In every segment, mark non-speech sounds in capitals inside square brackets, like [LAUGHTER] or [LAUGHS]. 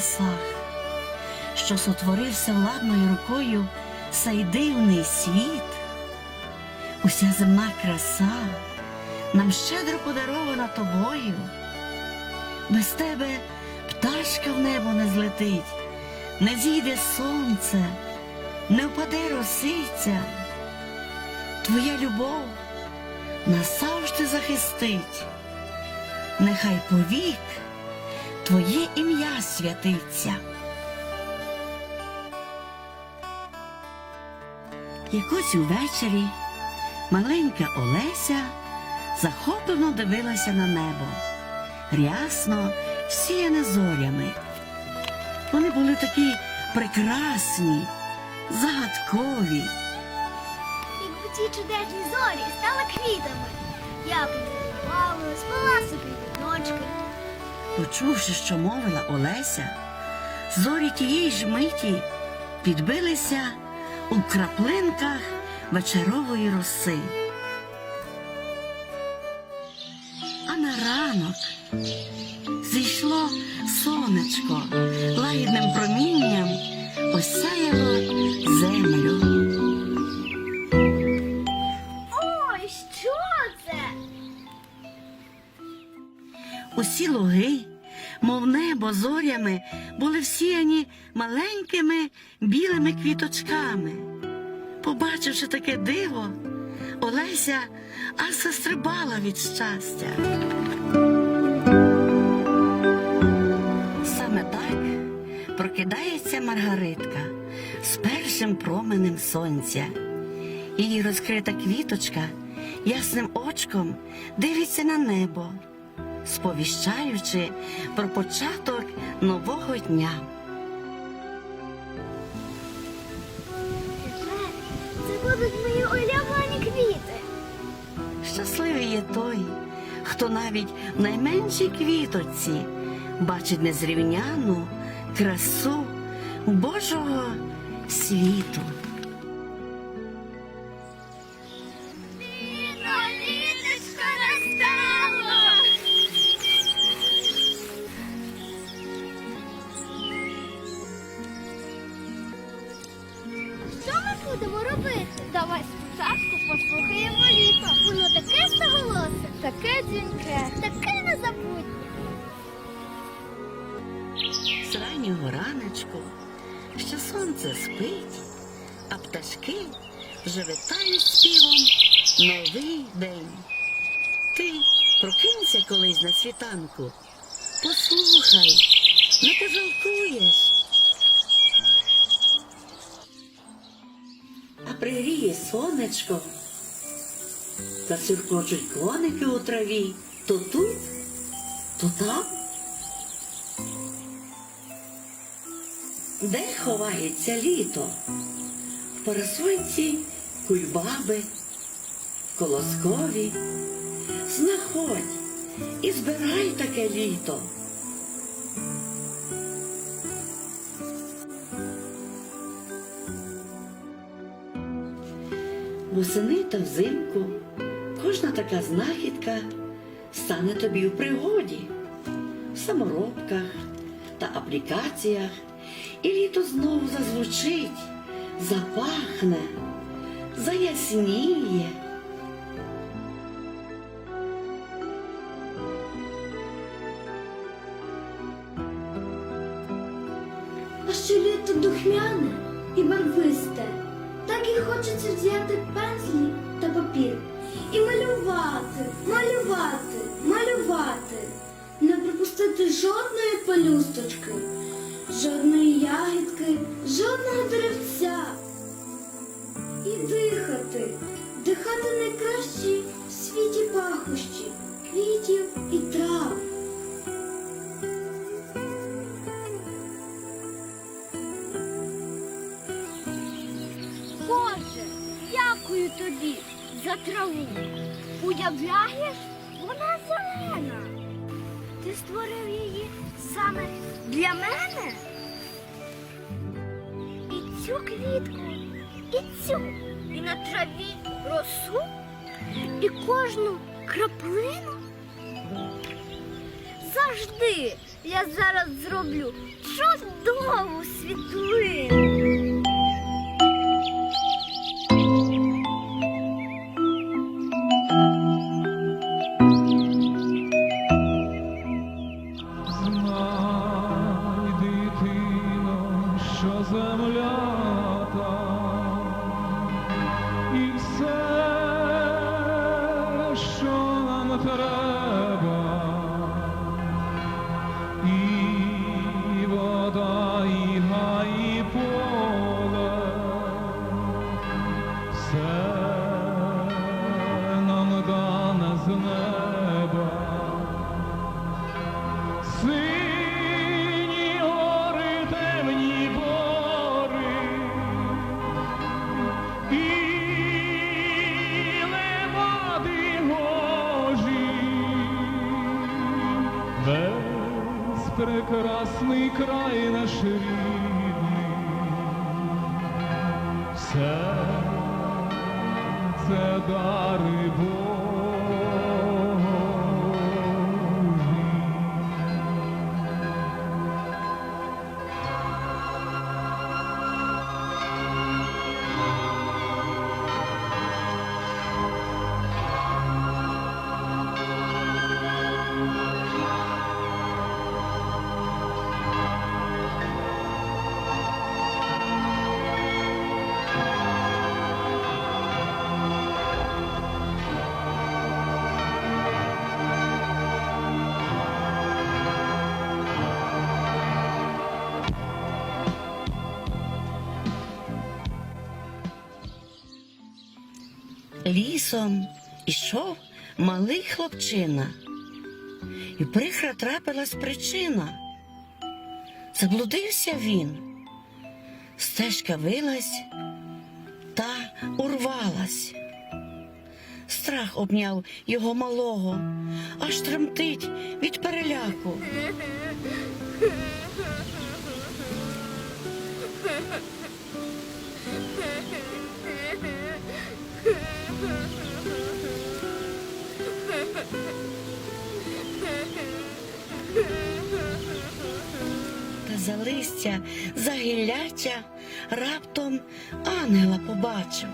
небесах, що сотворився владною рукою сей дивний світ, уся земна краса нам щедро подарована тобою. Без тебе пташка в небо не злетить, не зійде сонце, не впаде росиця. Твоя любов нас завжди захистить. Нехай повік Твоє ім'я святиться. Якось увечері маленька Олеся захоплено дивилася на небо, рясно сіяне зорями. Вони були такі прекрасні, загадкові. Якби ті чудесні зорі стали квітами, я б не. Почувши, що мовила Олеся, зорі тієї ж миті підбилися у краплинках вечерової роси. А на ранок зійшло сонечко, лагідним промінням осяяло зорями, були всіяні маленькими білими квіточками. Побачивши таке диво, Олеся аж застрибала від щастя. Саме так прокидається Маргаритка з першим променем сонця. Її розкрита квіточка ясним очком дивиться на небо, сповіщаючи про початок нового дня. Це будуть мої улюблені квіти. Щасливий є той, хто навіть в найменшій квіточці бачить незрівняну красу Божого світу. Пташки вже витають співом новий день. Ти прокинься колись на світанку, послухай, не пожалкуєш. А пригріє сонечко, та сюркочуть коники у траві, то тут, то там. Де ховається літо? В парасольці кульбаби, колоскові. Знаходь і збирай таке літо. Восени та взимку кожна така знахідка стане тобі у пригоді в саморобках та аплікаціях, і літо знову зазвучить, запахне, заясніє. А що літо духмяне і барвисте, так і хочеться взяти пензлі та папір і малювати, малювати, малювати, не пропустити жодної пелюсточки, жодної ягідки, жодного деревця. Дихати, дихати найкращі в світі пахощі, квітів і трав. Боже, дякую тобі за траву. Уявляєш, вона зелена. Ти створив її саме для мене? І цю квітку, і цю, і на траві росу, і кожну краплину. Завжди я зараз зроблю чудову світлину. Весь прекрасний край наш рідний, все це дари Божі. Лісом ішов малий хлопчина, і прикра трапилась причина. Заблудився він, стежка вилась та урвалась. Страх обняв його малого, аж тремтить від переляку. За листя, за гілляття раптом ангела побачив.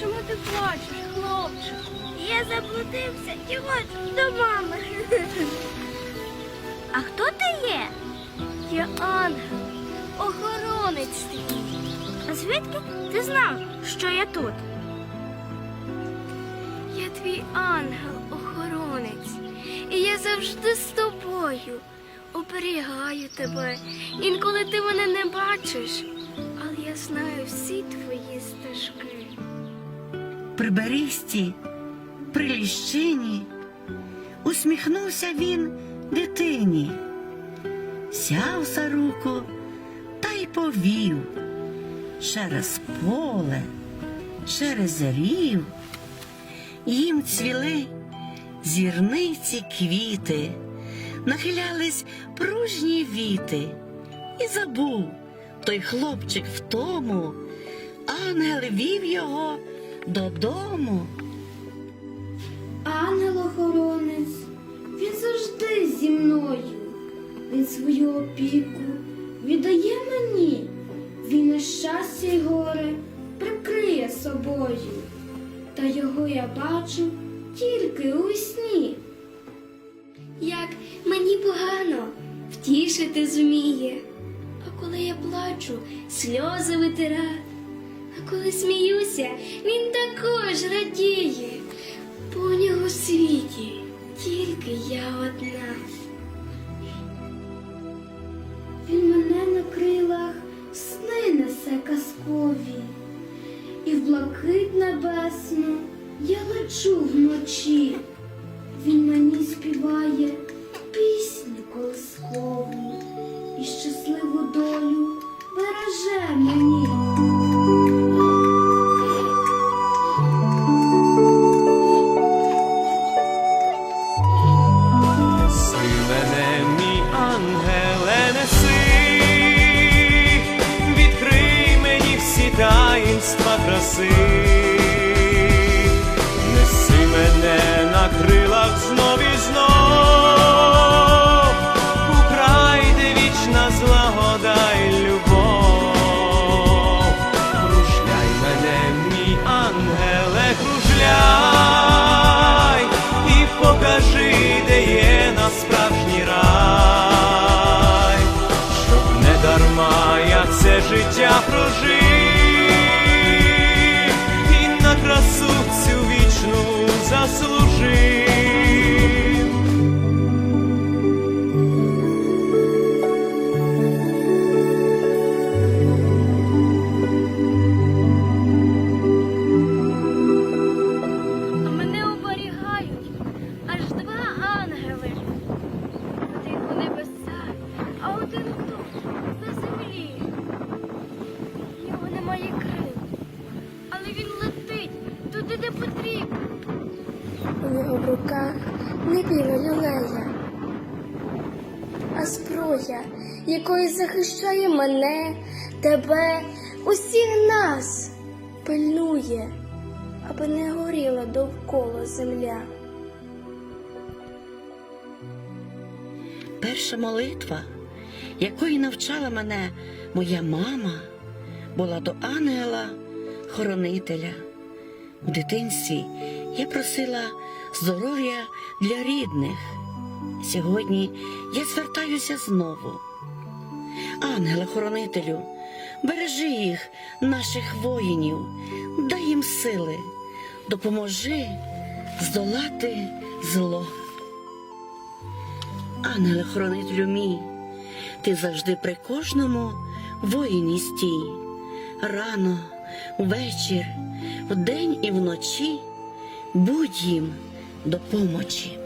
Чому ти плачеш, хлопче? Я заблудився і хочу до мами. [LAUGHS] А хто ти є? Я ангел, охоронець твій. А звідки ти знав, що я тут? Я твій ангел, охоронець, і я завжди з тобою. Оберігаю тебе. Інколи ти мене не бачиш, але я знаю всі твої стежки. При бересті, при ліщині, усміхнувся він дитині, сяв за руку та й повів через поле, через рів. Їм цвіли зірниці квіти, нахилялись пружні віти, і забув той хлопчик в тому, ангел вів його додому. Ангел-охоронець, він завжди зі мною. Він свою опіку віддає мені. Він і щастя й горе прикриє собою. Та його я бачу тільки у сні. Втішити зуміє. А коли я плачу, сльози витира. А коли сміюся, він також радіє. Бо у нього світі тільки я одна. Він мене на крилах сни несе казкові, і в блакит небесну я лечу вночі. Він мені співає колискову і щасливу долю береже мені. Таїнства краси, неси мене на крилах прожив і на красу цю вічну заслужив. Руках не біла люлея, а зброя, якою захищає мене, тебе, усіх нас, пильнує, аби не горіла довкола земля. Перша молитва, якої навчала мене моя мама, була до ангела-хоронителя. В дитинстві я просила здоров'я для рідних. Сьогодні я звертаюся знову. Ангела-хоронителю, бережи їх, наших воїнів, дай їм сили, допоможи здолати зло. Ангеле-хоронителю мій, ти завжди при кожному воїні стій. Рано, ввечір, вдень і вночі будь їм до помочі.